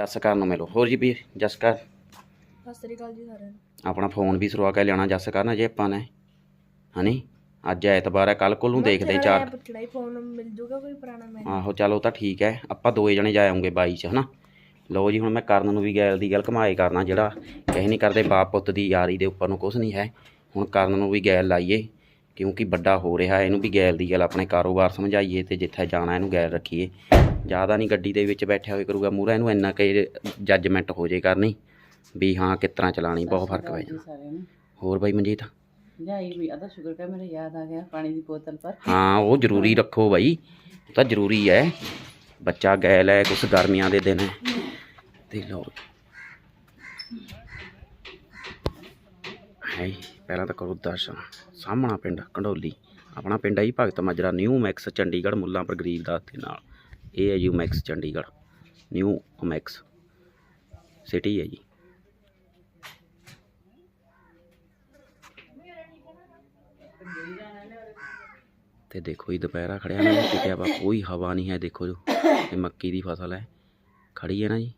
ਜਸਕਰ ਨੂੰ ਮਿਲੋ। ਹੋਰ ਜੀ ਵੀ ਜਸਕਰ ਸਤਿ ਸ੍ਰੀ ਅਕਾਲ ਜੀ ਸਾਰਿਆਂ ਨੂੰ। ਆਪਣਾ ਫੋਨ ਵੀ ਸਰਵਾ ਕੇ ਲਿਆਉਣਾ ਜਸਕਰ ਨਾ ਜੇ ਆਪਾਂ ਨੇ। ਹਨੀ ਅੱਜ ਐਤਵਾਰ ਹੈ ਕੱਲ ਕੋਲ ਨੂੰ ਦੇਖਦੇ ਹਾਂ ਚਾਰ। ਪੁੱਛਣਾ ਹੀ ਫੋਨ ਮਿਲ ਜੂਗਾ ਕੋਈ ਪੁਰਾਣਾ ਮੈਂ। ਆਹੋ ਚਲੋ ਤਾਂ ਠੀਕ ਹੈ ਆਪਾਂ ਦੋਏ ਜਣੇ ਜਾ ਆਉਂਗੇ ਬਾਈ ਚ ਹਨਾ। ਲਓ ਜੀ ਹੁਣ ਮੈਂ ਕਰਨ ਨੂੰ ਵੀ ਗੈਲ ਦੀ ਗੱਲ ਕਮਾਏ ਕਰਨਾ ਜਿਹੜਾ ਕਹੇ ਨਹੀਂ ਕਰਦੇ ਬਾਪ ਪੁੱਤ ਦੀ ਯਾਰੀ ਦੇ ਉੱਪਰ ਨੂੰ ਕੁਝ ਨਹੀਂ ਹੈ। ਹੁਣ ਕਰਨ ਨੂੰ ਵੀ ਗੈਲ ਲਾਈਏ ਕਿਉਂਕਿ ਵੱਡਾ ਹੋ ਰਿਹਾ ਇਹਨੂੰ ਵੀ ਗੈਲ ਦੀ ਗੱਲ ਆਪਣੇ ਕਾਰੋਬਾਰ ਸਮਝਾਈਏ ਤੇ ਜਿੱਥੇ ਜਾਣਾ ਇਹਨੂੰ ਗੈਲ ਰੱਖੀਏ। ਜ਼ਿਆਦਾ ਨਹੀਂ ਗੱਡੀ ਦੇ ਵਿੱਚ ਬੈਠਿਆ ਹੋਏ ਕਰੂਗਾ ਮੂਹਰਾ ਇਹਨੂੰ ਇੰਨਾ ਕਿ ਜੱਜਮੈਂਟ ਹੋ ਜੇ ਕਰਨੀ ਵੀ ਹਾਂ ਕਿਸ ਤਰ੍ਹਾਂ ਚਲਾਣੀ ਬਹੁਤ ਫ਼ਰਕ ਪੈ ਨੂੰ। ਹੋਰ ਬਾਈ ਮਨਜੀਤ? ਜਾਈ ਵੀ ਆਦਾ ਸ਼ੁਕਰ ਕਰ ਮੇਰੇ ਯਾਦ ਆ ਗਿਆ ਪਾਣੀ ਦੀ ਬੋਤਲ ਪਰ। ਹਾਂ ਉਹ ਜ਼ਰੂਰੀ ਰੱਖੋ ਬਾਈ ਤਾਂ ਜ਼ਰੂਰੀ ਹੈ ਬੱਚਾ ਗੈਲ ਹੈ ਕੁਛ ਗਰਮੀਆਂ ਦੇ ਦਿਨ। ਹੈ ਤੇ ਲਓ। ਹਾਈ ਪਹਿਲਾਂ ਤਾਂ ਕਰੋ ਦਰਸ਼ਨ। ਸਾਹਮਣਾ ਪਿੰਡ ਕੰਡੋਲੀ। ਆਪਣਾ ਪਿੰਡ ਹੈ ਜੀ ਭਗਤ ਮਾਜਰਾ ਨਿਊ ਮੈਕਸ ਚੰਡੀਗੜ੍ਹ ਮੁੱਲਾਂਪੁਰ ਗਰੀਬਦਾਸ ਦੇ ਨਾਲ। ਇਹ ਹੈ ਜੀ Max Chandigarh. New Max city ਹੈ ਜੀ। ਤੇ ਦੇਖੋ ਜੀ ਦੁਪਹਿਰਾ ਖੜਿਆ ਨਾ ਕਿਤੇ ਆਪਾਂ ਕੋਈ ਹਵਾ ਨਹੀਂ ਹੈ ਦੇਖੋ ਜੋ ਇਹ ਮੱਕੀ ਦੀ ਫਸਲ ਹੈ। ਖੜੀ ਹੈ ਨਾ ਜੀ।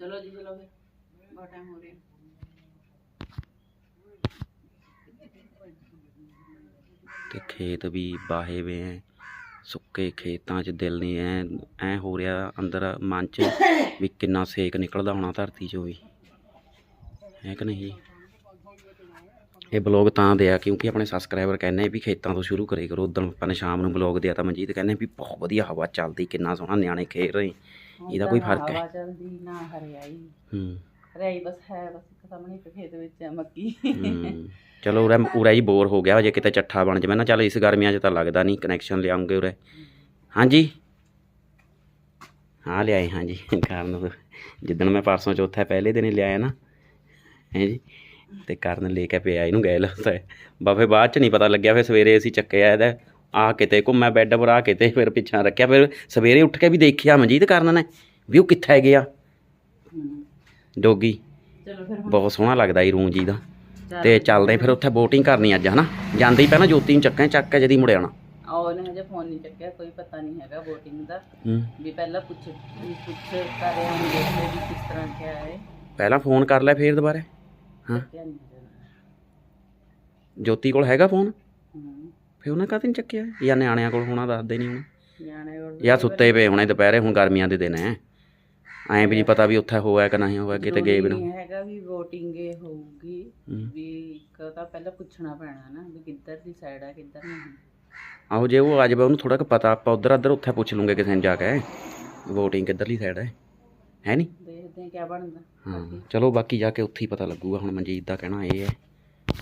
ਚਲੋ ਜੀ ਚਲੋ ਫਿਰ ਬਹੁਤ ਟਾਈਮ ਹੋ ਰਿਹਾ। ਤੇ ਖੇਤ ਵੀ ਬਾਹੇ ਵੇ ਐ ਸੁੱਕੇ ਖੇਤਾਂ 'ਚ ਦਿਲ ਨਹੀਂ ਐ ਐ ਹੋ ਰਿਹਾ ਅੰਦਰ ਮਨ 'ਚ ਵੀ ਕਿੰਨਾ ਸੇਕ ਨਿਕਲਦਾ ਹੋਣਾ ਧਰਤੀ 'ਚੋਂ ਵੀ। ਹੈ ਕਿ ਨਹੀਂ ਇਹ ਬਲੌਗ ਤਾਂ ਦਿਆ ਕਿਉਂਕਿ ਆਪਣੇ ਸਬਸਕ੍ਰਾਈਬਰ ਕਹਿੰਦੇ ਵੀ ਖੇਤਾਂ ਤੋਂ ਸ਼ੁਰੂ ਕਰੇ ਕਰੋ ਉਦੋਂ ਆਪਾਂ ਨੇ ਸ਼ਾਮ ਨੂੰ ਬਲੌਗ ਦਿਆ ਤਾਂ ਮਨਜੀਤ ਕਹਿੰਦੇ ਵੀ ਬਹੁਤ ਵਧੀਆ ਹਵਾ ਚੱਲਦੀ ਕਿੰਨਾ ਸੋਹਣਾ ਨਿਆਣੇ ਖੇਡ ਰਹੇ। ਇਹਦਾ ਕੋਈ ਫ਼ਰਕ ਹੈ? ਹਵਾ ਚੱਲਦੀ ਨਾ ਹਰਿਆਈ। ਹੂੰ। ਹਰਿਆਈ ਬਸ ਹੈ ਬਸ ਇੱਕ ਸਾਹਮਣੇ ਇੱਕ ਖੇਤ ਵਿੱਚ ਹੈ ਮੱਕੀ। ਹੂੰ। ਚਲੋ ਉਰੇ ਉਰੇ ਹੀ ਬੋਰ ਹੋ ਗਿਆ ਜੇ ਕਿਤੇ ਚੱਠਾ ਬਣ ਜਾਵੇ ਨਾ ਚੱਲ ਇਸ ਗਰਮੀਆਂ 'ਚ ਤਾਂ ਲੱਗਦਾ ਨਹੀਂ ਕਨੈਕਸ਼ਨ ਲਿਆਉਂਗੇ ਉਰੇ। ਹਾਂਜੀ? ਹਾਂ ਲਿਆਏ ਹਾਂਜੀ। ਕਰਨ ਜਿੱਦਣ ਮੈਂ ਪਰਸੋਂ ਚੌਥਾ ਪਹਿਲੇ ਦਿਨ ਹੀ ਲਿਆਇਆ ਨਾ ਹੈ ਜੀ? ਤੇ ਕਰਨ ਲੈ ਕੇ ਪਿਆ ਇਹਨੂੰ ਗਏ ਲਸਾ ਬਾਫੇ ਬਾਅਦ ਚ ਨਹੀਂ ਪਤਾ ਲੱਗਿਆ ਫਿਰ ਸਵੇਰੇ ਅਸੀਂ ਚੱਕਿਆ ਇਹਦਾ। ਆ ਕਿਤੇ ਘੁੰਮਿਆ ਬੈੱਡ ਪਰ ਆ ਕਿਤੇ ਫਿਰ ਪਿੱਛਾ ਰੱਖਿਆ। ਫਿਰ ਸਵੇਰੇ ਉੱਠ ਕੇ ਵੀ ਦੇਖਿਆ ਮਨਜੀਤ ਕਰਨ ਨੇ ਵੀ ਉਹ ਕਿੱਥੇ ਗਿਆ। ਡੋਗੀ। ਚਲੋ ਫਿਰ ਹੁਣ ਬਹੁਤ ਸੋਹਣਾ ਲੱਗਦਾ ਈ ਰੂੰ ਜੀ ਦਾ। ਤੇ ਚੱਲਦੇ ਫਿਰ ਉੱਥੇ ਬੋਟਿੰਗ ਕਰਨੀ ਅੱਜ ਹਨਾ? ਜਾਂਦੇ ਹੀ ਪਹਿਲਾਂ ਜੋਤੀ ਨੂੰ ਚੱਕਾਂ ਚੱਕ ਕੇ ਜਦੀ ਮੁੜ ਆਉਣਾ। ਆਹ ਉਹਨੇ ਹਜੇ ਫੋਨ ਨਹੀਂ ਚੱਕਿਆ ਕੋਈ ਪਤਾ ਨਹੀਂ ਹੈਗਾ VOTING ਦਾ। ਹੂੰ। ਵੀ ਪਹਿਲਾਂ ਪੁੱਛ ਵੀ ਪੁੱਛ ਕਰ ਰਹੇ ਹਾਂ ਦੇਖਦੇ ਵੀ ਕਿਸ ਤਰ੍ਹਾਂ ਕਿਆ ਹੈ। ਪਹਿਲਾਂ ਫੋਨ ਕਰ ਲੈ ਫੇਰ ਦੁਬਾਰਾ ਹਾਂ। ਕਿਆ ਨਹੀਂ ਹੈਗਾ। ਜੋਤੀ ਕੋਲ ਹੈਗਾ ਫੋਨ ਹੂੰ। ਫੇਰ ਉਹਨੇ ਕਾਹਤੇ ਨਹੀਂ ਚੱਕਿਆ? ਜਾਂ ਨਿਆਣਿਆਂ ਕੋਲ ਹੋਣਾ ਦੱਸਦੇ ਨਹੀਂ ਹੁਣ ਨਿਆਣੇ ਕੋਲ ਜਾਂ ਸੁੱਤੇ ਪਏ ਹੋਣੇ ਦੁਪਹਿਰੇ ਹੁਣ ਗਰਮੀਆਂ ਦੇ ਦਿਨ ਐ। ਐਂ ਵੀ ਨਹੀਂ ਪਤਾ ਵੀ ਉੱਥੇ ਹੋਇਆ ਕਿ ਨਹੀਂ ਹੋਇਆ ਕਿਤੇ ਗਏ ਵੀ ਜ਼ਰੂਰੀ ਨਹੀਂ ਹੈਗਾ ਵੀ VOTING ਇਹ ਹੋਊਗੀ। ਵੀ ਇੱਕ ਤਾਂ ਪਹਿਲਾਂ ਪੁੱਛਣਾ ਪੈਣਾ ਨਾ ਵੀ ਕਿੱਧਰ ਦੀ ਸਾਈਡ ਆ ਕਿੱਧਰ ਨਹੀਂ। ਆਹੋ ਜੇ ਉਹ ਆ ਜਾਵੇ ਉਹਨੂੰ ਥੋੜਾ ਕੁ ਪਤਾ ਆਪਾਂ ਉਧਰ ਅੱਧਰ ਉੱਥੇ ਪੁੱਛ ਲੂੰਗੇ ਕਿਸੇ ਨੂੰ ਜਾ ਕੇ। VOTING ਕਿੱਧਰਲੀ ਸਾਈਡ ਹੈ ਹੈ ਨਹੀਂ? ਦੇਖਦੇ ਹਾਂ ਕਿਆ ਬਣਦਾ। ਹਾਂ ਚਲੋ ਬਾਕੀ ਜਾ ਕੇ ਉੱਥੇ ਹੀ ਪਤਾ ਲੱਗੂਗਾ ਹੁਣ ਮਨਜੀਤ ਦਾ ਕਹਿਣਾ ਇਹ ਹੈ।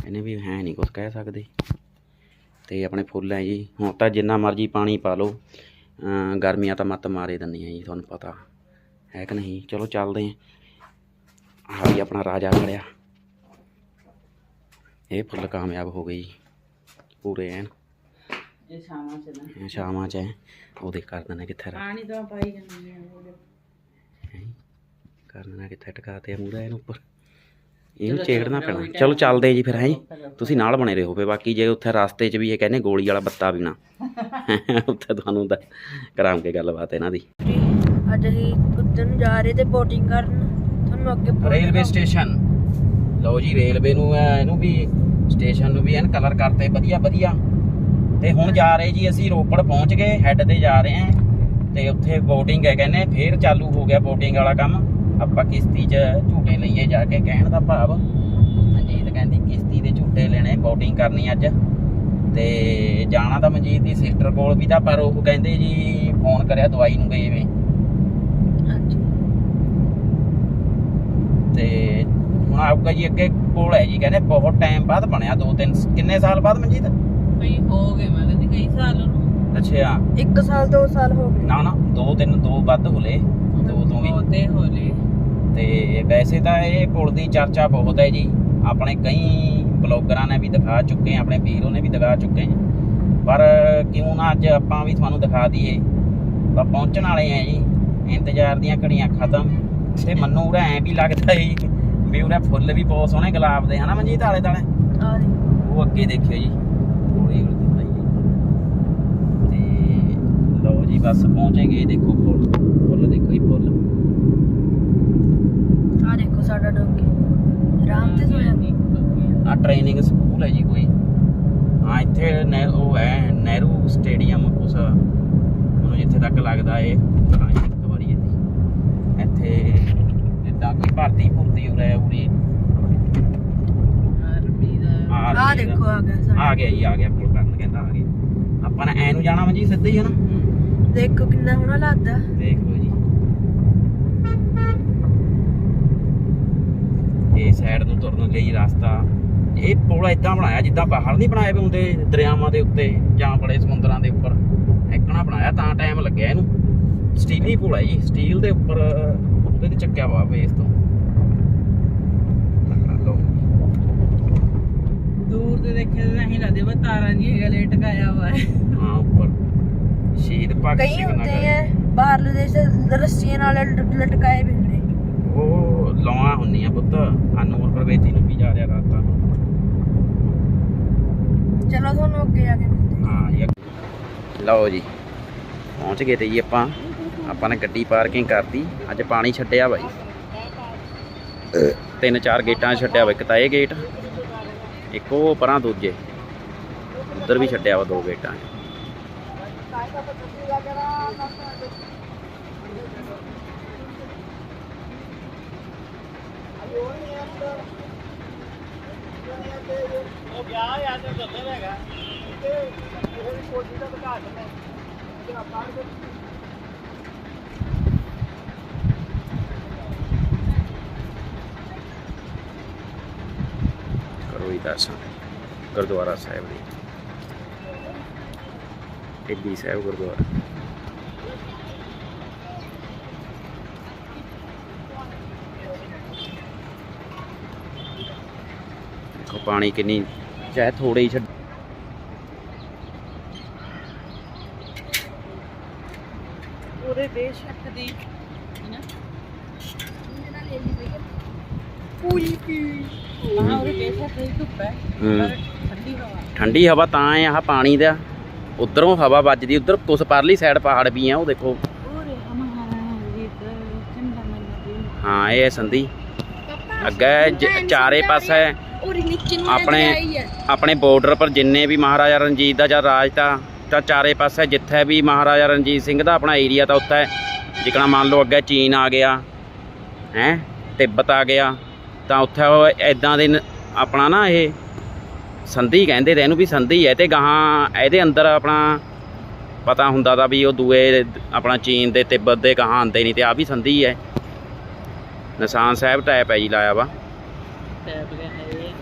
ਇਹਨੇ ਵੀ ਹੈ ਨਹੀਂ ਕੁਝ ਕਹਿ ਸਕਦੇ। ਤੇ ਆਪਣੇ ਫੁੱਲ ਹੈ ਜੀ। ਹੁਣ ਤਾਂ ਜਿੰਨਾ ਮਰਜ਼ੀ ਪਾਣੀ ਪਾ ਲਓ। ਅਮ ਗਰਮੀਆਂ ਤਾਂ ਮੱਤ ਮਾਰੇ ਦਿੰਦੀਆਂ ਜੀ ਤੁਹਾਨੂੰ ਪਤਾ। ਹੈ ਕਿ ਨਹੀਂ? ਚਲੋ ਚੱਲਦੇ ਹਾਂ। ਆਹ ਵੀ ਆਪਣਾ ਰਾਜਾ ਖੜਿਆ। ਇਹ ਫੁੱਲ ਕਾਮਯਾਬ ਹੋ ਗਈ ਪੂਰੇ ਐਨ। ਇਹ ਸ਼ਾਮਾਂ ਚ ਨਾ। ਐਂ ਸ਼ਾਮਾਂ ਚ ਐਂ। ਉਹਦੇ ਕਰ ਦਿੰਦੇ ਕਿੱਥੇ ਪਾਣੀ ਤਾਂ ਪਾਈ ਜਾਂਦੇ ਆ। ਕਰ ਦਿੰਦੇ ਕਿੱਥੇ ਟਿਕਾਤੇ ਆ ਮੂਰਾ ਇਹਨੂੰ ਉੱਪਰ। ਇਹਨੂੰ ਚੇੜਨਾ ਪੈਣਾ। ਚਲੋ ਚੱਲਦੇ ਜੀ ਫਿਰ ਹੈ? ਜੀ ਤੁਸੀਂ ਨਾਲ ਬਣੇ ਰਹੋ ਫੇ ਬਾਕੀ ਜੇ ਉੱਥੇ ਰਸਤੇ 'ਚ ਵੀ ਇਹ ਕਹਿੰਦੇ ਗੋਲੀ ਵਾਲਾ ਬੱਤਾ ਪੀਣਾ ਉੱਥੇ ਤੁਹਾਨੂੰ ਤਾਂ ਕਰਾਂਗੇ ਗੱਲਬਾਤ ਇਹਨਾਂ ਦੀ। ਅੱਜ ਅਸੀਂ ਉੱਧਰ ਨੂੰ ਜਾ ਰਹੇ ਤੇ ਬੋਟਿੰਗ ਕਰਨ। ਤੁਹਾਨੂੰ ਅੱਗੇ ਰੇਲਵੇ। ਸਟੇਸ਼ਨ। ਲਓ ਜੀ ਰੇਲਵੇ ਨੂੰ ਐ ਇਹਨੂੰ ਵੀ ਸਟੇਸ਼ਨ ਨੂੰ ਵੀ ਐਨ ਕਲਰ ਕਰਤੇ ਵਧੀਆ ਵਧੀਆ। ਤੇ ਹੁਣ ਜਾ ਰਹੇ ਜੀ ਅਸੀਂ ਰੋਪੜ ਪਹੁੰਚ ਗਏ ਹੈੱਡ ਤੇ ਜਾ ਰਹੇ ਹਾਂ। ਤੇ ਉੱਥੇ ਬੋਟਿੰਗ ਹੈ ਕਹਿੰਦੇ ਫੇਰ ਚਾਲੂ ਹੋ ਗਿਆ ਬੋਟਿੰਗ ਵਾਲਾ ਕੰਮ। ਆਪਾਂ ਕਿਸ਼ਤੀ 'ਚ ਝੂਟੇ ਲਈਏ ਜਾ ਕੇ ਕਹਿਣ ਦਾ ਭਾਵ। ਮਨਜੀਤ ਕਹਿੰਦੀ ਕਿਸ਼ਤੀ ਦੇ ਝੂਟੇ ਲੈਣੇ ਬੋਟਿੰਗ ਕਰਨੀ ਅੱਜ। ਤੇ ਜਾਣਾ ਤਾਂ ਮਨਜੀਤ ਦੀ ਸਿਸਟਰ ਕੋਲ ਵੀ ਤਾਂ ਪਰ ਉਹ ਕਹਿੰਦੇ ਜੀ ਫੋਨ ਕਰਿਆ ਦਵਾਈ ਨੂੰ ਗਏ ਵੇ। ਹਾਂਜੀ। ਤੇ ਹੁਣ ਆਊਗਾ ਜੀ ਅੱਗੇ ਕੋਲ ਹੈ ਜੀ ਕਹਿੰਦੇ ਬਹੁਤ ਟਾਈਮ ਬਾਅਦ ਬਣਿਆ ਦੋ ਤਿੰਨ ਕਿੰਨੇ ਸਾਲ ਬਾਅਦ ਮਨਜੀਤ? ਕਈ ਹੋ ਗਏ ਮੈਂ ਕਹਿੰਦੀ ਕਈ ਸਾਲ ਨੂੰ ਅੱਛਾ। ਇੱਕ ਸਾਲ ਦੋ ਸਾਲ ਹੋ ਗਏ। ਨਾ ਨਾ ਦੋ ਤਿੰਨ ਦੋ ਵੱਧ ਹੋਲੇ ਦੋ ਤੋਂ ਵੀ। ਹੋਤੇ ਹੋਲੇ ਤੇ ਵੈਸੇ ਤਾਂ ਇਹ ਪੁਲ ਦੀ ਚਰਚਾ ਬਹੁਤ ਹੈ ਜੀ। ਆਪਣੇ ਕਈ ਬਲੌਗਰਾਂ ਨੇ ਵੀ ਦਿਖਾ ਚੁੱਕੇ ਆ ਆਪਣੇ ਵੀਰੋ ਨੇ ਵੀ ਦਿਖਾ ਚੁੱਕੇ ਆ। ਪਰ ਕਿਉਂ ਨਾ ਅੱਜ ਆਪਾਂ ਵੀ ਤੁਹਾਨੂੰ ਦਿਖਾ ਦਈਏ। ਤਾਂ ਪਹੁੰਚਣ ਵਾਲੇ ਆ ਜੀ। ਇੰਤਜ਼ਾਰ ਦੀਆਂ ਘੜੀਆਂ ਖਤਮ। ਤੇ ਮੰਨੂ ਉਰੇ ਐ ਵੀ ਲੱਗਦਾ ਜੀ ਵੀ ਉਰੇ ਫੁੱਲ ਵੀ ਬਹੁਤ ਸੋਹਣੇ ਗੁਲਾਬ ਦੇ ਹਨਾ ਮਨਜੀਤ ਆਲੇ ਦਾਲੇ ਆ ਦੇ ਉਹ ਅੱਗੇ ਦੇਖਿਓ ਜੀ। ਹੌਲੀ ਹੌਲੀ ਦਿਖਾਈਏ ਤੇ ਲਓ ਜੀ ਬਸ ਪਹੁੰਚੇਗੇ ਦੇਖੋ ਫੁੱਲ। ਫੁੱਲ ਦੇਖੋ ਜੀ ਫੁੱਲ। ਸਾਡਾ ਡੋਗੀ। ਆਰਾਮ ਤੇ ਸੋਇਆ ਆ ਟ੍ਰੇਨਿੰਗ ਸਕੂਲ ਹੈ ਜੀ ਕੋਈ। ਹਾਂ ਇੱਥੇ ਉਹ ਹੈ ਨਹਿਰੂ ਸਟੇਡੀਅਮ ਉਸ ਮੈਨੂੰ ਜਿੱਥੇ ਤੱਕ ਲੱਗਦਾ ਏ ਪਤਾ ਨਹੀਂ ਇੱਥੇ ਜਿੱਦਾਂ ਕੋਈ ਭਰਤੀ ਭੁਰਤੀ ਉਰੇ ਉਰੀ ਆਰਮੀ ਦਾ ਆਰਮੀ ਆ ਦਾ। ਦੇਖੋ ਆ ਗਿਆ ਸਾਡਾ। ਆ ਗਿਆ ਜੀ ਆ ਗਿਆ ਪੁੱਲ ਕਰਨ ਕਹਿੰਦਾ ਆ ਗਿਆ। ਆਪਾਂ ਨੇ ਐ ਨੂੰ ਜਾਣਾ ਵਾ ਜੀ ਸਿੱਧਾ ਹੀ ਹੈ। ਨਾ ਦੇਖੋ ਕਿੰਨਾ ਸੋਹਣਾ ਲੱਗਦਾ। ਦੇਖ ਲਓ ਜੀ। ਇਹ ਸਾਈਡ ਨੂੰ ਤੁਰਨ ਲਈ ਰਸਤਾ। ਇਹ ਪੁਲ ਇਦਾਂ ਬਣਾਇਆ ਜਿੱਦਾਂ ਬਾਹਰ ਨਹੀਂ ਬਣਾਏ ਵੇ ਹੁੰਦੇ ਦਰਿਆਵਾਂ ਦੇ ਉੱਤੇ ਜਾਂ ਬੜੇ ਸਮੁੰਦਰਾਂ ਦੇ ਉੱਪਰ। ਐਕਣਾ ਬਣਾਇਆ ਤਾਂ ਟਾਈਮ ਲੱਗਿਆ ਇਹਨੂੰ। ਸਟੀਲੀ ਪੁਲ ਹੈ ਜੀ ਸਟੀਲ ਦੇ ਉੱਪਰ ਉਹਦੇ ਤੇ ਚੱਕਿਆ ਵਾ ਬੇਸ ਤੋਂ। ਦੂਰ ਤੇ ਦੇਖੇ ਤਾਂ ਨਹੀਂ ਲੱਗਦੇ ਬਸ ਤਾਰਾਂ ਜੀ ਗਲੇ ਟਕਾਇਆ ਹੋਇਆ ਹੈ ਹਾਂ ਉੱਪਰ। ਸ਼ਹੀਦ ਭਗਤ ਕਈ ਸਿੰਘ ਹੁੰਦੇ ਨਗਰ। ਆ ਬਾਹਰਲੇ ਦੇਸ਼ ਰੱਸੀਆਂ ਨਾਲ ਲਟਕਾਏ ਵੀ ਹੁੰਦੇ। ਉਹ ਲੌਆਂ ਹੁੰਦੀਆਂ ਪੁੱਤ। ਅਨੂਰ ਪ੍ਰਵੇਤੀ ਨੂੰ ਵੀ ਜਾ ਰਿਹਾ ਰਾਤਾਂ ਨੂੰ। ਚਲੋ ਤੁਹਾਨੂੰ ਅੱਗੇ ਜਾ ਕੇ ਮਿਲਦੇ ਹਾਂ। ਹਾਂ ਜੀ। ਲਓ ਜੀ ਪਹੁੰਚ ਗਏ ਤੇ ਜੀ ਆਪਾਂ। ਆਪਾਂ ਨੇ ਗੱਡੀ ਪਾਰਕਿੰਗ ਕਰਤੀ, ਅੱਜ ਪਾਣੀ ਛੱਡਿਆ ਬਾਈ। ਤਿੰਨ ਚਾਰ ਗੇਟਾਂ ਛੱਡਿਆ ਵਾ, ਇੱਕ ਤਾਂ ਇਹ ਗੇਟ, ਇੱਕ ਉਹ ਪਰਾਂ ਦੂਜੇ। ਉੱਧਰ ਵੀ ਛੱਡਿਆ ਵਾ ਦੋ ਗੇਟਾਂ 'ਚ। ਕਰੋ ਹੀ ਦਰਸ਼ਨ ਗੁਰਦੁਆਰਾ ਸਾਹਿਬ ਦੀ। ਟਿੱਬੀ ਸਾਹਿਬ ਗੁਰਦੁਆਰਾ। ਦੇਖੋ ਪਾਣੀ ਕਿੰਨੀ ਚਾਹੇ ਥੋੜੇ ਹੀ ਛੱਡ ਪੂਰੇ ਬੇਸ਼ੱਕ ਦੀ ਨਾ ਪੂਰੀ ਪੀ ਹਾਂ। ਧੁੱਪ। ਪਰ ਠੰਡੀ ਹਵਾ। ਠੰਡੀ ਹਵਾ ਤਾਂ ਹੈ ਆਹ ਪਾਣੀ ਦਾ। ਉਧਰੋਂ ਹਵਾ ਵੱਜਦੀ ਉਧਰ ਕੁਛ ਪਰਲੀ ਸਾਈਡ ਪਹਾੜ ਵੀ ਆ ਉਹ ਦੇਖੋ। ਜੀ ਹਾਂ ਇਹ ਸੰਧੀ। ਅੱਗੇ ਜ- ਚਾਰੇ ਪਾਸੇ ਆਪਣੇ- ਆਪਣੇ ਬਾਰਡਰ ਪਰ ਜਿੰਨੇ ਵੀ ਮਹਾਰਾਜਾ ਰਣਜੀਤ ਦਾ ਜਦ ਰਾਜ ਤਾਂ ਤਾਂ ਚਾਰੇ ਪਾਸੇ ਜਿੱਥੇ ਵੀ ਮਹਾਰਾਜਾ ਰਣਜੀਤ ਸਿੰਘ ਦਾ ਆਪਣਾ ਏਰੀਆ ਤਾਂ ਉੱਥੇ ਜਿਕਣਾ ਮੰਨ ਲਓ ਅੱਗੇ ਚੀਨ ਆ ਗਿਆ ਹੈ ਤਿੱਬਤ ਆ ਗਿਆ। ਤਾਂ ਉੱਥੇ ਐਦਾਂ ਦੇ ਆਪਣਾ ਨਾ ਇਹ ਸੰਧੀ ਕਹਿੰਦੇ ਤੇ ਇਹਨੂੰ ਵੀ ਸੰਧੀ ਹੈ ਤੇ ਗਾਹਾਂ ਇਹਦੇ ਅੰਦਰ ਆਪਣਾ ਪਤਾ ਹੁੰਦਾ ਤਾਂ ਵੀ ਉਹ ਦੂਏ ਆਪਣਾ ਚੀਨ ਦੇ ਤਿੱਬਤ ਦੇ ਗਾਹਾਂ ਆਉਂਦੇ ਨਹੀਂ ਤੇ ਆ ਵੀ ਸੰਧੀ ਹੈ। ਨਿਸ਼ਾਨ ਸਾਹਿਬ ਟੈਪ ਹੈ ਜੀ ਲਾਇਆ ਵਾ।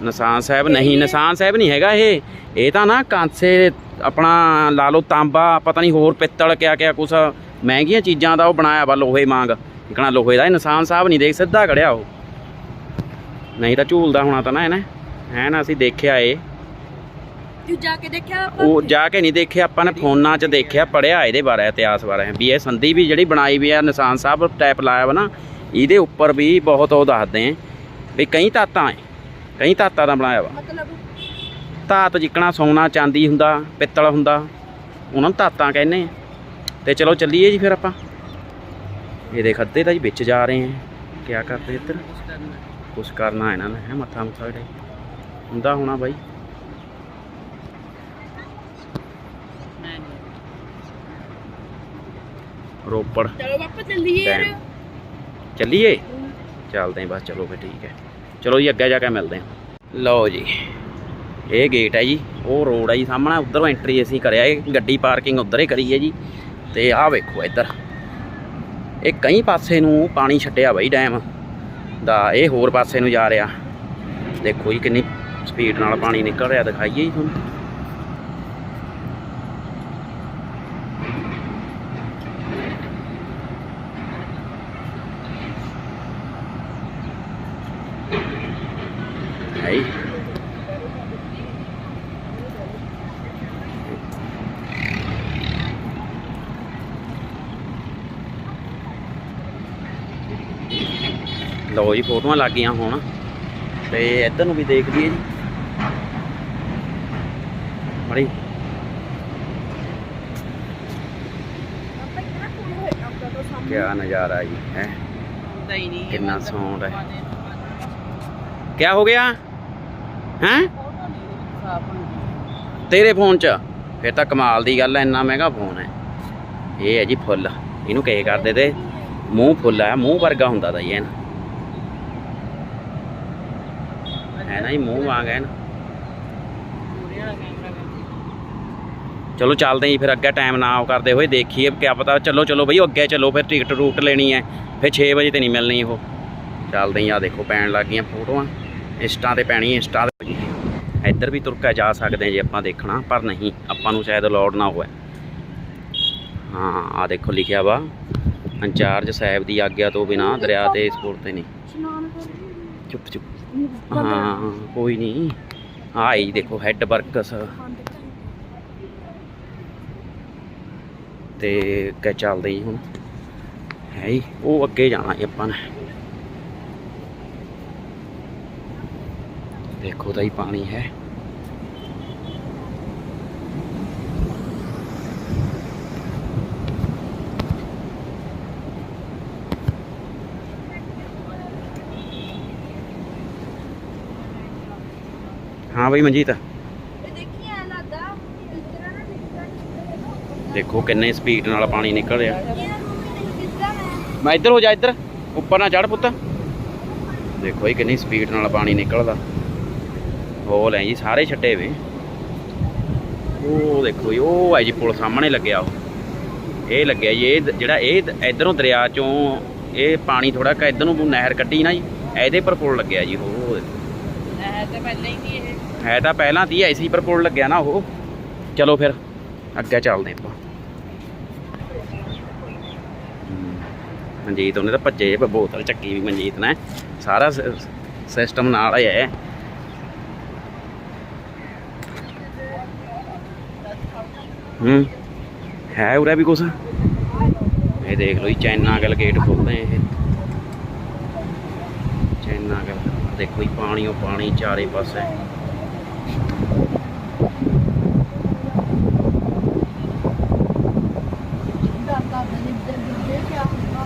ਨਿਸ਼ਾਨ ਸਾਹਿਬ ਨਹੀਂ ਨਿਸ਼ਾਨ ਸਾਹਿਬ ਨਹੀਂ ਹੈਗਾ ਇਹ। ਇਹ ਤਾਂ ਨਾ ਕਾਂਸੇ ਆਪਣਾ ਲਾ ਲਓ ਤਾਂਬਾ ਪਤਾ ਨਹੀਂ ਹੋਰ ਪਿੱਤਲ ਕਿਆ ਕਿਆ ਕੁਛ ਮਹਿੰਗੀਆਂ ਚੀਜ਼ਾਂ ਦਾ ਉਹ ਬਣਾਇਆ ਵਾ ਲੋਹੇ ਵਾਂਗ। ਇਕਣਾ ਲੋਹੇ ਦਾ ਇਹ ਨਿਸ਼ਾਨ ਸਾਹਿਬ ਨਹੀਂ ਦੇਖ ਸਿੱਧਾ ਖੜਿਆ ਉਹ। ਨਹੀਂ ਤਾਂ ਝੂਲਦਾ ਹੋਣਾ ਤਾਂ ਨਾ ਇਹਨੇ। ਹੈ ਨਾ ਅਸੀਂ ਦੇਖਿਆ ਏ ਤੂੰ ਜਾ ਕੇ ਦੇਖਿਆ ਆਪਾਂ ਉਹ ਜਾ ਕੇ ਨਹੀਂ ਦੇਖਿਆ ਆਪਾਂ ਨੇ ਫੋਨਾਂ 'ਚ ਦੇਖਿਆ ਪੜਿਆ ਇਹਦੇ ਬਾਰੇ ਇਤਿਹਾਸ ਬਾਰੇ। ਵੀ ਇਹ ਸੰਧੀ ਵੀ ਜਿਹੜੀ ਬਣਾਈ ਵੀ ਆ ਨਿਸ਼ਾਨ ਸਾਹਿਬ ਟੈਪ ਲਾਇਆ ਵਾ ਨਾ ਇਹਦੇ ਉੱਪਰ ਵੀ ਬਹੁਤ ਉਹ ਦੱਸਦੇ ਆ ਵੀ ਕਈ ਧਾਤਾਂ ਹੈ ਕਈ ਧਾਤਾਂ ਦਾ ਬਣਾਇਆ ਵਾ। ਮਤਲਬ? ਧਾਤ ਜਿੱਕਣਾ ਸੋਨਾ ਚਾਂਦੀ ਹੁੰਦਾ ਪਿੱਤਲ ਹੁੰਦਾ ਉਹਨਾਂ ਨੂੰ ਧਾਤਾਂ ਕਹਿੰਦੇ ਆ ਤੇ ਚਲੋ ਚੱਲੀਏ ਜੀ ਫਿਰ ਆਪਾਂ। ਇਹ ਦੇਖ ਅੱਧੇ ਤਾਂ ਜੀ ਵਿੱਚ ਜਾ ਰਹੇ ਆ ਕਿਆ ਕਰਦੇ ਇੱਧਰ? ਕੁਛ ਕਰਨਾ ਇਹਨਾਂ ਨੇ ਹੈ ਮੱਥਾ ਮੁੱਥਾ ਜਿਹੜੇ ਹੁੰਦਾ ਹੋਣਾ ਬਾਈ। ਰੋਪੜ। ਚਲੋ ਪਾਪਾ ਚੱਲੀਏ। ਯਾਰ. ਚੱਲੀਏ? ਚੱਲਦੇ ਹਾਂ ਬਸ ਚਲੋ ਫਿਰ ਠੀਕ ਹੈ। ਚਲੋ ਜੀ ਅੱਗੇ ਜਾ ਕੇ ਮਿਲਦੇ ਹਾਂ। ਲਓ ਜੀ ਇਹ ਗੇਟ ਹੈ ਜੀ ਉਹ ਰੋਡ ਹੈ ਜੀ ਸਾਹਮਣੇ ਉਧਰੋਂ ਐਂਟਰੀ ਅਸੀਂ ਕਰਿਆ ਇਹ ਗੱਡੀ ਪਾਰਕਿੰਗ ਉਧਰ ਹੀ ਕਰੀ ਹੈ ਜੀ। ਤੇ ਆਹ ਵੇਖੋ ਇੱਧਰ। ਇਹ ਕਈ ਪਾਸੇ ਨੂੰ ਪਾਣੀ ਛੱਡਿਆ ਬਾਈ ਡੈਮ ਦਾ ਇਹ ਹੋਰ ਪਾਸੇ ਨੂੰ ਜਾ ਰਿਹਾ। ਦੇਖੋ ਜੀ ਕਿੰਨੀ ਸਪੀਡ ਨਾਲ ਪਾਣੀ ਨਿਕਲ ਰਿਹਾ, ਦਿਖਾਈਏ ਜੀ ਤੁਹਾਨੂੰ ਹੈ ਜੀ। ਲਓ ਜੀ ਫੋਟੋਆਂ ਲੱਗ ਗਈਆਂ ਹੁਣ। ਤੇ ਇੱਧਰ ਨੂੰ ਵੀ ਦੇਖ ਲਈਏ ਜੀ। ਮੜੀ। ਕਿਆ ਨਜ਼ਾਰਾ ਜੀ ਹੈ? ਹੀ ਕਿੰਨਾ sound ਹੈ। ਹੈ ਕਿਆ ਹੋ ਗਿਆ? ਹੈਂ? ਤੇਰੇ ਫੋਨ 'ਚ? ਫਿਰ ਤਾਂ ਕਮਾਲ ਦੀ ਗੱਲ ਐ ਇੰਨਾ ਮਹਿੰਗਾ ਫੋਨ ਹੈ। ਇਹ ਹੈ ਜੀ ਫੁੱਲ। ਇਹਨੂੰ ਕਹੇ ਕਰਦੇ ਤੇ ਮੂੰਹ ਫੁੱਲ ਆ ਮੂੰਹ ਵਰਗਾ ਹੁੰਦਾ ਤਾਂ ਇਹ ਨਾ। ਹੈ ਨਾ ਜੀ ਮੂੰਹ ਵਾਂਗ ਹੈ ਨਾ। ਚਲੋ ਚੱਲਦੇ ਜੀ ਫਿਰ ਅੱਗੇ ਟਾਈਮ ਨਾ ਆਫ ਕਰਦੇ ਹੋਏ ਦੇਖੀਏ ਕਿਆ ਪਤਾ। ਚਲੋ ਚਲੋ ਬਈ ਅੱਗੇ ਚਲੋ ਫਿਰ ਟਿਕਟ ਰੂਟ ਲੈਣੀ ਹੈ। ਫਿਰ 6 ਵਜੇ ਤੇ ਨਹੀਂ ਮਿਲਣੀ ਉਹ। ਚੱਲਦੇ ਆ ਦੇਖੋ ਪੈਣ ਲੱਗ ਗਈਆਂ ਫੋਟੋਆਂ। ਇੰਸਟਾ ਤੇ ਪੈਣੀ ਇੰਸਟਾ ਤੇ ਜੀ ਇੱਧਰ ਵੀ ਤੁਰ ਕੇ ਜਾ ਸਕਦੇ ਜੇ ਆਪਾਂ ਦੇਖਣਾ ਪਰ ਨਹੀਂ ਆਪਾਂ ਨੂੰ ਸ਼ਾਇਦ ਅਲਾਉਡ ਨਾ ਹੋਵੇ। ਹਾਂ ਆ ਦੇਖੋ ਲਿਖਿਆ ਵਾ ਇੰਚਾਰਜ ਸਾਹਿਬ ਦੀ ਆਗਿਆ ਤੋਂ ਬਿਨਾ ਦਰਿਆ ਤੇ ਸਪੋਰਟ ਤੇ ਨਹੀਂ। ਚੁੱਪ ਚੁੱਪ। ਹਾਂ, ਕੋਈ ਨਹੀਂ ਆਈ ਦੇਖੋ ਹੈੱਡ ਵਰਕਸ ਤੇ ਅੱਗੇ ਚੱਲਦੇ ਜੀ ਹੁਣ? ਹੈ ਹੀ, ਉਹ ਅੱਗੇ ਜਾਣਾ ਜੀ ਆਪਾਂ ਨੇ। ਦੇਖੋ ਤਾਂ ਹੀ ਪਾਣੀ ਹੈ। ਹਾਂ ਬਈ ਮਨਜੀਤ। ਦੇਖੀ ਕਿੰਨੇ ਸਪੀਡ ਨਾਲ ਪਾਣੀ ਨਿਕਲ ਰਿਹਾ। ਮੈਂ। ਇੱਧਰ ਹੋ ਜਾ ਇੱਧਰ। ਉੱਪਰ ਨਾ ਚੜ ਪੁੱਤ। ਦੇਖੋ ਇਹ ਕਿੰਨੀ ਸਪੀਡ ਨਾਲ ਪਾਣੀ ਨਿਕਲਦਾ। ਹੋਲ ਹੈ ਜੀ ਸਾਰੇ ਛੱਡੇ ਵੇ। ਉਹ ਦੇਖੋ ਜੀ ਉਹ ਹੈ ਜੀ ਪੁਲ ਸਾਹਮਣੇ ਲੱਗਿਆ ਉਹ। ਇਹ ਲੱਗਿਆ ਜੀ ਇਹ ਜਿਹੜਾ ਇਹ ਇੱਧਰੋਂ ਦਰਿਆ ਚੋਂ ਇਹ ਪਾਣੀ ਥੋੜਾ ਕ ਇੱਧਰ ਨੂੰ ਨਹਿਰ ਕੱਢੀ ਨਾ ਜੀ ਇਹਦੇ ਪਰ ਪੁਲ ਲੱਗਿਆ ਜੀ ਉਹ। ਇਹ ਤਾਂ ਪਹਿਲਾਂ ਹੀ ਨਹੀਂ ਇਹ। ਹੈ ਤਾਂ ਪਹਿਲਾਂ ਤੀ ਐਸੀ ਪਰ ਪੁਲ ਲੱਗਿਆ ਨਾ ਉਹ। ਚਲੋ ਫਿਰ ਅੱਗੇ ਚੱਲਦੇ ਆਪਾਂ। ਹਮ, ਮਨਜੀਤ ਉਹਨੇ ਤਾਂ ਭੱਜੇ ਬੋਤਲ ਚੱਕੀ ਵੀ ਮਨਜੀਤ ਨੇ। ਸਾਰਾ ਸਿਸਟਮ ਨਾਲ ਹੀ ਹੈ। ਹੂੰ ਹੈ ਉਰੇ ਵੀ ਕੁਛ? ਇਹ ਦੇਖ ਲਓ ਜੀ ਚਾਈਨਾ ਗਲ ਗੇਟ ਖੋਲਦੇ ਇਹ। ਚਾਈਨਾ ਗਲ ਦੇਖੋ ਜੀ ਪਾਣੀ ਉਹ ਪਾਣੀ ਚਾਰੇ ਪਾਸੇ ਦਾਦਾ ਦੇ ਇੱਧਰ ਦਿਖਦੇ ਕਿਆ ਹੁੰਦਾ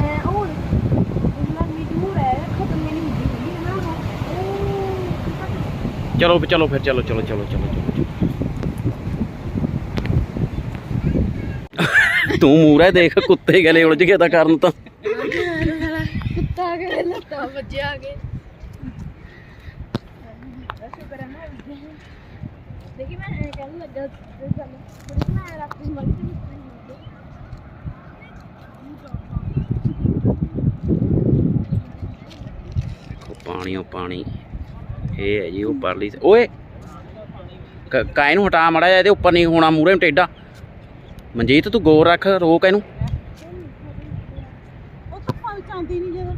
ਐ ਉਹ ਇੰਨਾ ਮੀਟੂਰ ਹੈ ਖਤਮ ਨਹੀਂ ਹੁੰਦੀ ਹੈ ਨਾ ਉਹ ਚਲੋ ਚਲੋ ਫਿਰ ਚਲੋ ਚਲੋ ਚਲੋ ਚਲੋ ਚਲੋ। ਤੂੰ ਮੂਰੇ ਦੇਖ, ਕੁੱਤੇ ਗਲੇ ਉਲਝ ਗਿਆ ਤਾਂ ਕਰਨ ਤਾਂ। ਕੁੱਤਾ ਕੇ ਲੱਤਾਂ ਵੱਜਿਆ ਕੇ ਦੇਖੀ ਮੈਂ ਕਹਿਣ ਲੱਗਾ ਥੋੜੀ ਮੈਂ ਰਾਤੀ ਮਰ ਕੇ ਦੇਖੋ ਪਾਣੀ ਉਹ ਪਾਣੀ। ਇਹ ਹੈ ਜੀ ਉਹ ਪਰਲੀ ਓਏ ਕ- ਕਾਏ ਨੂੰ ਹਟਾ ਮੜਾ ਇਹਦੇ ਉੱਪਰ ਨਹੀਂ ਹੋਣਾ ਮੂਰੇ ਨੂੰ ਟੇਡਾ। ਮਨਜੀਤ ਤੂੰ ਗੌਰ ਰੱਖ ਰੋਕ ਇਹਨੂੰ। ਉਹ ਤਾਂ ਪਾਣੀ ਚਾਂਦੀ ਨਹੀਂ ਜਦੋਂ।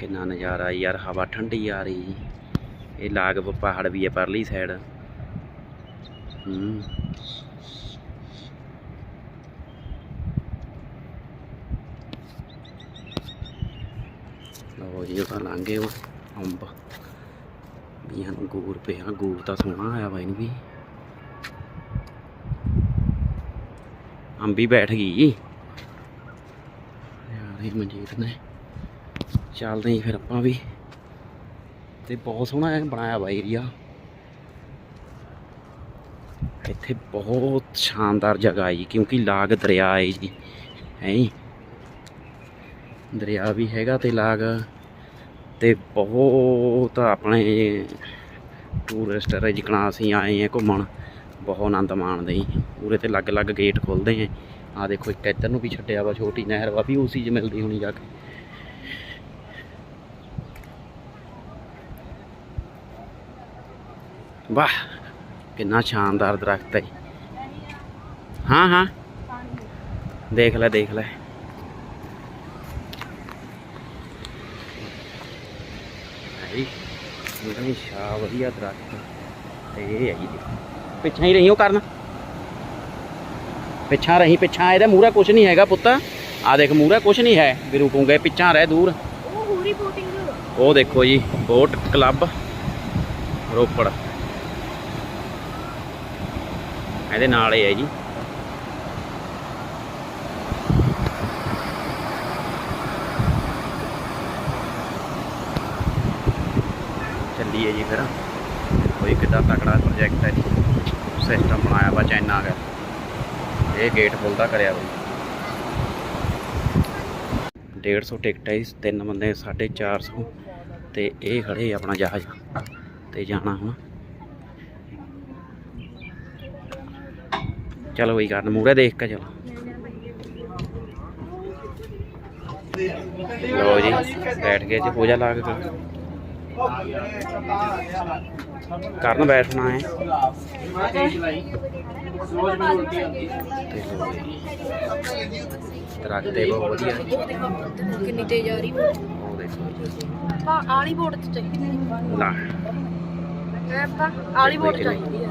ਕਿੰਨਾ ਨਜ਼ਾਰਾ ਯਾਰ ਹਵਾ ਠੰਡੀ ਆ ਰਹੀ ਇਹ ਲਾਗ ਪਹਾੜ ਵੀ ਹੈ ਪਰਲੀ ਸਾਈਡ ਹੂੰ। ਉਹ ਤਾਂ ਲੰਘੇ ਉਹ ਅੰਬ। ਵੀ ਹਨ ਗੂਰ ਪਿਆ, ਗੂਰ ਤਾਂ ਸੋਹਣਾ ਆਇਆ ਵਾ ਇਹਨੂੰ ਵੀ। ਅੰਬੀ ਬੈਠ ਗਈ। ਯਾਰ ਇਹ ਮਨਜੀਤ ਨੇ। ਚੱਲਦੇ ਹਾਂ ਫਿਰ ਆਪਾਂ ਵੀ। ਤੇ ਬਹੁਤ ਸੋਹਣਾ ਐ ਬਣਾਇਆ ਵਾ ਏਰੀਆ ਇੱਥੇ ਬਹੁਤ ਸ਼ਾਨਦਾਰ ਜਗ੍ਹਾ ਹੈ ਜੀ, ਕਿਉਂਕਿ ਲਾਗ ਦਰਿਆ ਹੈ ਜੀ। ਹੈ ਦਰਿਆ ਵੀ ਹੈਗਾ ਤੇ ਲਾਗ ਤੇ ਬਹੁਤ ਆਪਣੇ ਟੂਰਿਸਟ ਜਿਕਣਾ ਅਸੀਂ ਆਏ ਆ ਘੁੰਮਣ। ਬਹੁਤ ਆਨੰਦ ਮਾਣਦੇ ਜੀ। ਪੂਰੇ ਤੇ ਅਲੱਗ-ਅਲੱਗ ਗੇਟ ਖੁੱਲਦੇ ਆ। ਆ ਦੇਖੋ ਇੱਕ ਇੱਧਰ ਨੂੰ ਵੀ ਛੱਡਿਆ ਵਾ ਛੋਟੀ ਨਹਿਰ ਵਾ ਵੀ ਉਸੇ 'ਚ ਮਿਲਦੀ ਹੋਣੀ ਜਾ ਕੇ। ਵਾਹ ਕਿੰਨਾ ਸ਼ਾਨਦਾਰ ਦਰਖਤ ਹੈ ਹਾਂ ਹਾਂ। ਦੇਖ ਲੈ ਦੇਖ ਲੈ ਭਾਈ ਬੜੀ ਸ਼ਾ ਵਧੀਆ ਦਰਖਤ ਤੇ ਇਹ ਹੈ ਜੀ ਪਿੱਛੇ ਹੀ ਰਹੀ ਉਹ ਕਰਨ। ਪਿੱਛਾ ਰਹੀ ਪਿੱਛਾ ਇਹਦੇ ਮੂਹਰੇ ਕੁਝ ਨਹੀਂ ਹੈਗਾ ਪੁੱਤ। ਆ ਦੇਖ ਮੂਹਰੇ ਕੁਝ ਨਹੀਂ ਹੈ। ਵੀ ਰੁਕੂਗੇ ਪਿੱਛਾ ਰਹਿ ਦੂਰ। ਉਹ ਹੋਰੀ ਬੋਟਿੰਗ ਉਹ ਦੇਖੋ ਜੀ ਬੋਟ ਕਲੱਬ ਰੋਪੜ। ਇਹਦੇ ਨਾਲ ਹੀ ਹੈ ਜੀ ਚੱਲੀਏ ਜੀ ਫਿਰ ਕੋਈ ਕਿੱਦਾਂ ਤਕੜਾ ਪ੍ਰੋਜੈਕਟ ਹੈ ਜੀ ਸਿਸਟਮ ਬਣਾਇਆ ਵਾ ਚਾਈਨਾ ਦਾ ਇਹ ਗੇਟ ਖੁੱਲਦਾ ਕਰਿਆ ਵਾ। 150 ਟਿਕਟ ਹੈ ਜੀ, ਤਿੰਨ ਬੰਦੇ 450 ਤੇ ਇਹ ਖੜੇ ਆਪਣਾ ਜਹਾਜ਼ ਤੇ ਜਾਣਾ ਹੁਣ ਚਲੋ ਵਈ ਕਰਨ ਮੂਰੇ ਦੇਖ ਕੇ ਚਲੋ। ਲਓ ਜੀ, ਬੈਠ ਗਏ ਜੀ ਪੂਜਾ ਲਾ ਕੇ। ਕਰਨ ਬੈਠਣਾ ਹੈ। ਤੇ ਲਓ ਜੀ ਰੱਖਦੇ ਬਹੁਤ ਵਧੀਆ। ਜੀ। ਕਿੰਨੀ ਤੇਜ਼ ਆ ਰਹੀ ਉਹ ਦੇਖੋ। ਆਪਾਂ ਆਲੀ ਬੋਰਡ ਤੇ ਚਾਹੀਦੀ ਲਾ ਹੈ ਆਪਾਂ ਆਲੀ ਬੋਰਡ ਚਾਹੀਦੀ ਹੈ।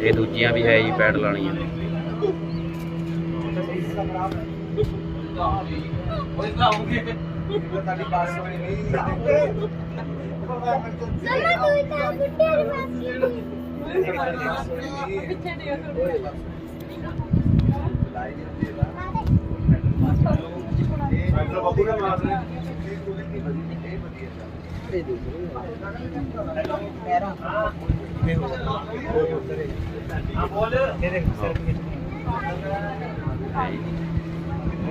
ਇਹ ਦੂਜੀਆਂ ਵੀ ਹੈ ਜੀ ਪੈਡਲ ਵਾਲੀਆਂ। ਉਹ ਇਦਾਂ ਹੋਗੇ ਉਹ ਤੁਹਾਡੀ ਪਾਸ ਹੋਈ ਨਹੀਂ ਦੇਖੋ ਸਮਾ ਤੂੰ ਤਾਂ ਬੁੱਢੇ ਦੀ ਮਾਸੀ ਪਿੱਛੇ ਦੇ ਫਿਰ ਲਾਈਨ ਦੇ ਲਾ ਡਾਕਟਰ ਬਾਬੂ ਦਾ ਮਾਸ ਨੇ ਇਹ ਕੁਝ ਨਹੀਂ ਵਧੀਆ ਇਹ ਵਧੀਆ ਚੱਲ ਇਹ ਦੇਖੋ ਪੈਰਾਂ ਹਾਂ ਬੋਲ ਇਹ ਦੇਖੋ ਸਰ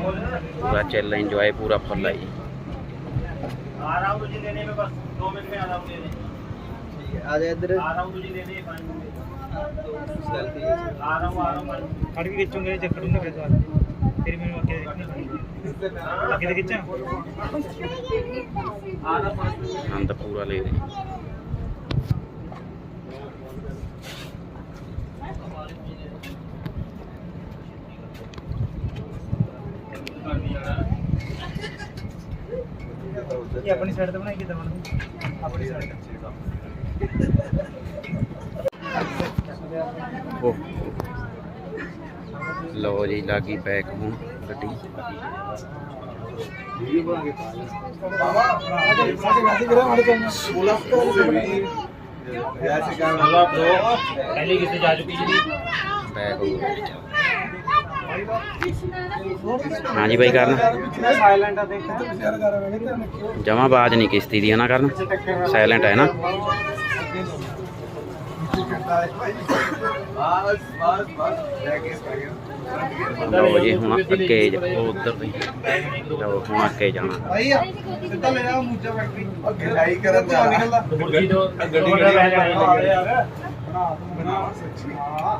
पूरा चल रहा इंजॉय पूरा फल रहा आ रहा हूँ तुझे लेने में बस दो मिनट में आ रहा हूँ लेने ठीक है आ जाए इधर आ रहा हूँ तुझे लेने आ रहा हूँ आ रहा हूँ खड़ के खींचूंगे जब खड़ूंगा फिर फिर मेरे आगे देखने आगे देख खींचा आनंद पूरा ले रहे हैं थी ਬੈਕ ਹੋ ਗਿਆ ਵਿੱਚ ਹਾਂਜੀ ਬਾਈ ਕਰਨ ਸਾਇਲੈਂਟ ਆ ਦੇਖ ਵਿਚਾਰ ਕਰ ਰਹੇ ਨੇ ਜਮਾ ਆਵਾਜ਼ ਨਹੀਂ ਕਿਸ਼ਤੀ ਦੀ ਹੈ ਨਾ ਕਰਨ ਸਾਇਲੈਂਟ ਹੈ ਨਾ ਬਸ ਬਸ ਬਸ ਲੈ ਕੇ ਲਓ ਜੀ ਹੁਣ ਅੱਗੇ ਜ- ਉਹ ਉਧਰ ਦੀ ਲਓ ਹੁਣ ਅੱਗੇ ਜਾਣਾ ਭਾਈ ਸਿੱਧਾ ਲੈ ਜਾ ਮੂਜਾ ਫੈਕਟਰੀ ਅੱਗੇ ਲਾਈ ਕਰਨ ਜਾ ਨਿਕਲਦਾ ਗੱਡੀ ਤੋਂ ਗੱਡੀ ਬਣਾ ਯਾਰ ਬਣਾ ਤੂੰ ਬਣਾ ਸੱਚੀ ਹਾਂ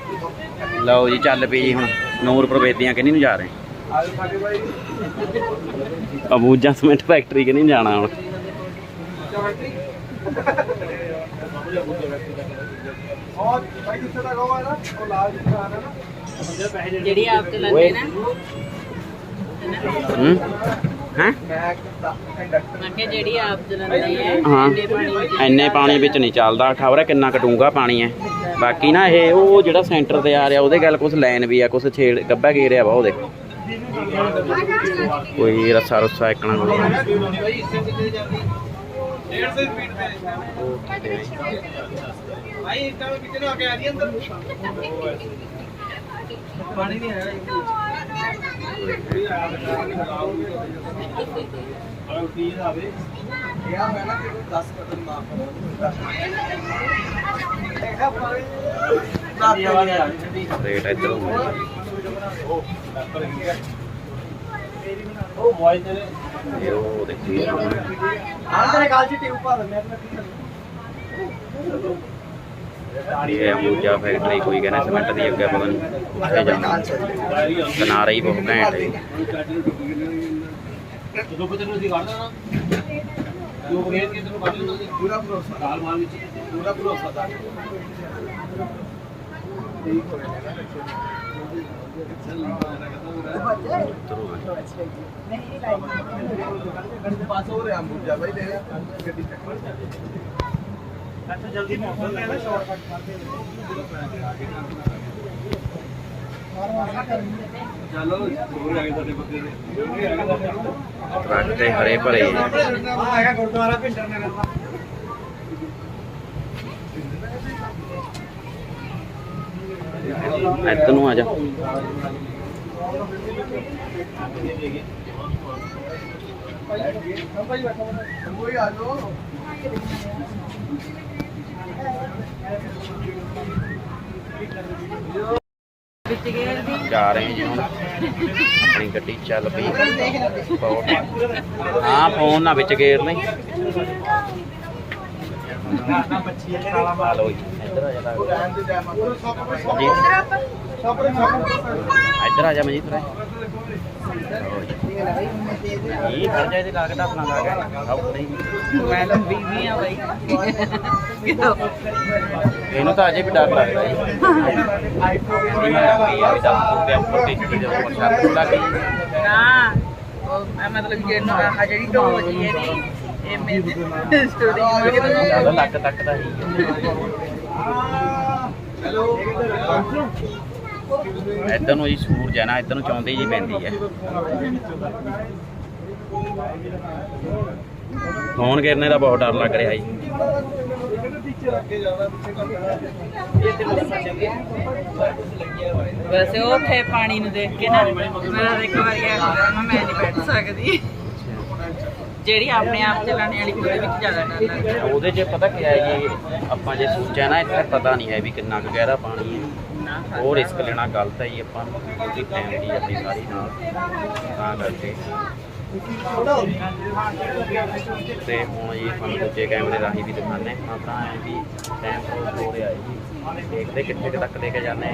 ਲਓ ਜੀ ਚੱਲ ਪਈ ਜੀ ਹੁਣ। ਨੂਰਪੁਰ ਵੇਦੀਆਂ ਕਿੰਨੀ ਨੂੰ ਜਾ ਰਹੇ। ਅਬੂਜਾ ਸਮੈਂਟ ਫੈਕਟਰੀ ਕਿੰਨੀ ਨੂੰ ਜਾਣਾ ਹੁਣ। ਭਾਈ ਤੱਕ ਨਾ ਉਹ ਲਾਲ ਆਣਾ ਨਾ ਜਿਹੜੀ ਆਪ ਚਲਾਉਂਦੇ ਨਾ। ਹੂੰ? ਹੈਂ? ਮੈਂ ਜਿਹੜੀ ਆਪ ਹੈ ਹਾਂ। ਇੰਨੇ ਪਾਣੀ ਵਿੱਚ ਇੰਨੇ ਪਾਣੀ ਵਿੱਚ ਨਹੀਂ ਚੱਲਦਾ ਖਬਰ ਕਿੰਨਾ ਕਟੂੰਗਾ ਪਾਣੀ ਹੈ। ਬਾਕੀ ਨਾ ਇਹ ਉਹ ਜਿਹੜਾ ਸੈਂਟਰ ਤੇ ਆ ਰਿਹਾ ਉਹਦੇ ਗੱਲ ਕੁਝ ਲਾਈਨ ਵੀ ਆ ਕੁਝ ਛੇੜ ਗੱਬਾ ਘੇਰਿਆ ਵਾ ਉਹ ਦੇਖੋ ਕੋਈ ਰੱਸਾ ਰੁੱਸਾ ਇੱਕਣਾ ਜਾਂਦੀ 150 ਸਪੀਡ ਤੇ ਭਾਈ ਇਸ ਟਾਈਮ ਕਿਤੇ ਆ ਕੇ ਆ ਰਹੀ ਅੰਦਰ ਪਾਣੀ ਨਹੀਂ ਆਇਆ। ਯਾਰ ਮੈਂ ਨਾ ਤੈਨੂੰ 10 ਕਦਮ ਮਾਫ ਰੇਟ ਇੱਧਰ ਹੋਊਗਾ ਉਹ ਬॉयਜ਼ ਨੇ ਇਹ ਉਹ ਦੇਖੀ। ਹਾਂ ਤੇਰੇ ਗੱਲ ਚ ਟਿਊਬ ਪਾ ਦਿੰਦੇ ਆ ये अंबूजा फैक्ट्री कोई कहना सीमेंट की अगर बगन उत्थे जाना किनारा ही बहुत घैंट है ਅੱਛਾ ਹਰੇ ਭਰੇ। ਹੈਗਾ ਗੁਰਦੁਆਰਾ ਭਿੰਡਰ ਨਗਰ ਦਾ। ਇੱਧਰ ਨੂੰ ਆ ਜਾ। ਕੋਈ ਆ ਜਾਓ ਜਾ ਰਹੇ ਜੀ ਹੁਣ। ਆਪਣੀ ਗੱਡੀ ਚੱਲ ਪਈ। ਹਾਂ ਫੋਨ ਨਾ ਵਿੱਚ ਗੇਰ ਜੀ ਇੱਧਰ ਆ ਜਾ ਮਜੀਦ ਰੇ ਇਹ ਜਾ ਇਹਦੇ ਕਾਗਜ਼ ਆਪਣਾ ਕਾਗਜ਼ ਆਉ ਨਹੀਂ ਮੈਂ ਤਾਂ ਬੀਵੀ ਆ ਬਾਈ। ਇਹਨੂੰ ਤਾਂ ਅਜੇ ਵੀ ਡਰ ਲੱਗਦਾ ਲੱਗੀ ਆ ਵੀ ਦਸ ਰੁਪਏ ਉੱਪਰ ਟੇਚੀ ਦੇ ਉੱਪਰ ਛੱਤ ਨੂੰ ਲੱਗ ਗਈ ਨਾ ਉਹ ਮਤਲਬ ਕਿ ਇਹਨੂੰ ਆਹ ਜਿਹੜੀ ਢੋਲ ਜੀ। ਇਹਦੀ ਇਹ ਮੇਰੀ ਸਟੋਰੀ ਮੈਂ ਕਿਹਾ ਚੱਲ ਲੱਕ ਤੱਕ ਦਾ ਹੀ ਇੱਧਰ ਨੂੰ ਜੀ ਸੂਰਜ ਹੈ ਨਾ ਇੱਧਰ ਨੂੰ ਚਾਉਂਦੀ ਜੀ ਪੈਂਦੀ ਹੈ। ਫੋਨ ਗਿਰਨੇ ਦਾ ਬਹੁਤ ਡਰ ਲੱਗ ਰਿਹਾ ਜੀ। ਵੈਸੇ ਉੱਥੇ ਪਾਣੀ ਨੂੰ ਦੇਖ ਕੇ ਨਾ ਮੇਰਾ ਇੱਕ ਵਾਰੀ ਆ ਮੈਂ ਮੈਂ ਨਹੀਂ ਬੈਠ ਸਕਦੀ। ਜਿਹੜੀ ਆਪਣੇ ਆਪ ਚਲਾਣੇ ਵਾਲੀ ਉਹਦੇ ਵਿੱਚ ਜ਼ਿਆਦਾ ਡਰ ਲੱਗਦਾ। ਉਹਦੇ 'ਚ ਪਤਾ ਕੀ ਹੈ ਜੀ ਆਪਾਂ ਜੇ ਸੋਚਿਆ ਨਾ ਇੱਥੇ ਪਤਾ ਨਹੀਂ ਹੈ ਵੀ ਕਿੰਨਾ ਕੁ ਗਹਿਰਾ ਪਾਣੀ ਹੈ। ਉਹ ਰਿਸਕ ਲੈਣਾ ਗਲਤ ਹੈ ਜੀ, ਆਪਾਂ ਨੂੰ ਕਿਉਂਕਿ ਫੈਮਿਲੀ ਆਪਣੀ ਸਾਰੀ ਨਾਲ, ਤਾਂ ਕਰਕੇ। ਤੇ ਹੁਣ ਜੀ ਤੁਹਾਨੂੰ ਦੂਜੇ ਕੈਮਰੇ ਰਾਹੀਂ ਵੀ ਦਿਖਾਣੇ ਆਪਾਂ ਤਾਂ ਐ ਵੀ ਟਾਈਮ ਹੋ ਰਿਹਾ ਜੀ। ਦੇਖਦੇ ਕਿੱਥੇ ਤੱਕ ਲੈ ਕੇ ਜਾਂਦੇ